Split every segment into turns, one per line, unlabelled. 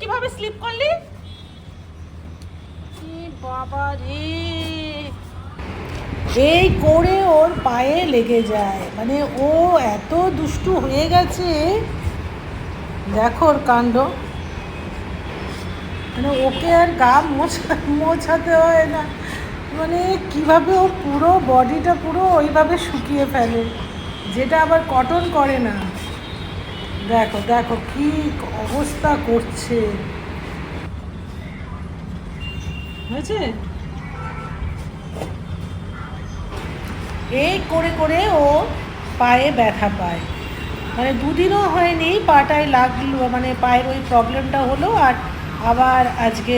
কীভাবে স্লিপ করলি? এই করে ওর পায়ে লেগে যায়। মানে ও এত দুষ্টু হয়ে গেছে। দেখো ওর কাণ্ড। মানে ওকে আর গা মোছা, মোছাতে হয় না। মানে কীভাবে ও পুরো বডিটা পুরো ওইভাবে শুকিয়ে ফেলে। যেটা আবার কটন করে না। দেখো দেখো কি অবস্থা করছে। হয়েছে? এই করে করে ও পায়ে ব্যথা পায়। মানে দুদিনও হয়নি, পাটায় লাগল মানে পায়ের ওই প্রবলেমটা হলো আর আবার আজকে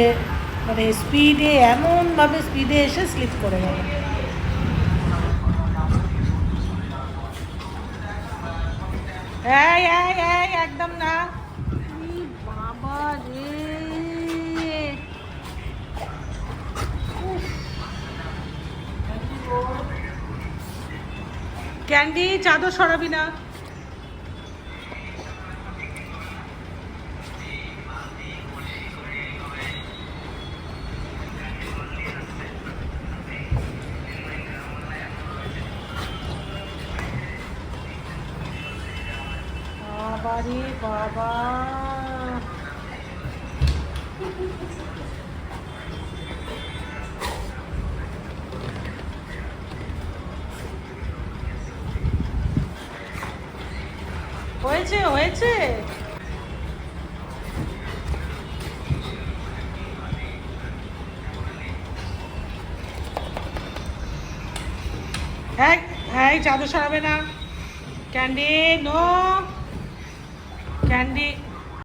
মানে স্পিডে এমনভাবে স্পিডে এসে স্লিপ করে গেল। এই এই এই একদম না। বাবা রে। ক্যান্ডি চাদর সরাবি না। বাবারে বাবা। হয়েছে হয়েছে। হ্যাঁ হ্যাঁ চাদর সরাবে না। Candy no. ক্যান্ডি